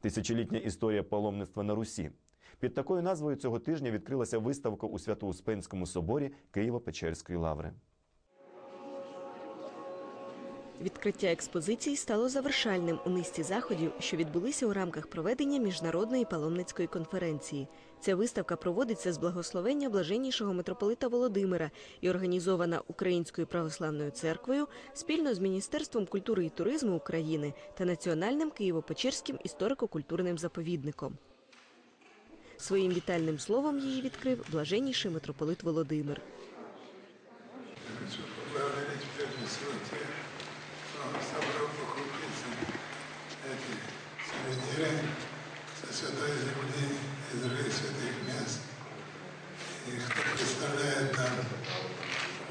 Тисячолітня історія паломництва на Русі. Під такою назвою цього тижня відкрилася виставка у Свято-Успенському соборі Києво-Печерської лаври. Відкриття експозиції стало завершальним у низці заходів, що відбулися у рамках проведення міжнародної паломницької конференції. Ця виставка проводиться з благословення блаженнішого митрополита Володимира і організована Українською православною церквою спільно з Міністерством культури і туризму України та Національним Києво-Печерським історико-культурним заповідником. Своїм вітальним словом її відкрив блаженніший митрополит Володимир. Со святой земли из ры святых мест. И кто представляет нам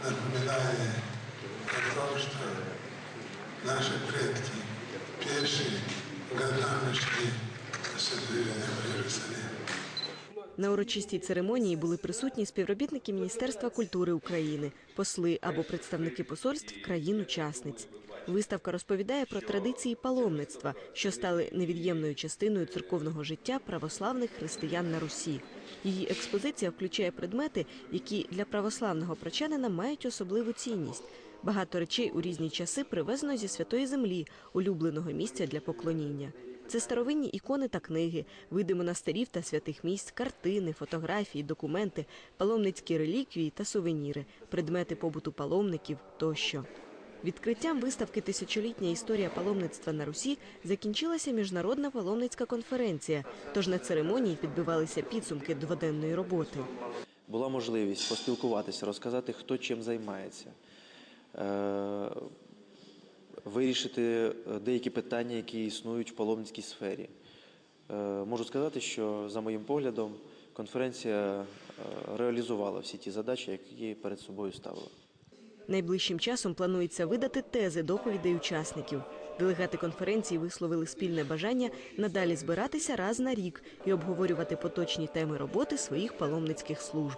напоминание о том, что наши предки пешие годами шли на небо Иерусалим. На урочистій церемонії були присутні співробітники Міністерства культури України, посли або представники посольств країн-учасниць. Виставка розповідає про традиції паломництва, що стали невід'ємною частиною церковного життя православних християн на Русі. Її експозиція включає предмети, які для православного прочанина мають особливу цінність. Багато речей у різні часи привезено зі святої землі, улюбленого місця для поклоніння. Це старовинні ікони та книги, види монастирів та святих місць, картини, фотографії, документи, паломницькі реліквії та сувеніри, предмети побуту паломників тощо. Відкриттям виставки Тисячолітня історія паломництва на Русі закінчилася міжнародна паломницька конференція. Тож на церемонії підбивалися підсумки дводенної роботи. була можливість поспілкуватися, розказати, хто чим займається, е, вирішити е, деякі питання, які існують в паломницькій сфері. Е, Можу сказати, що за моїм поглядом конференція реалізувала всі ті задачі, які перед собою ставила. Найближчим часом планується видати тези доповідей учасників. Делегати конференції висловили спільне бажання надалі збиратися раз на рік і обговорювати поточні теми роботи своїх паломницьких служб.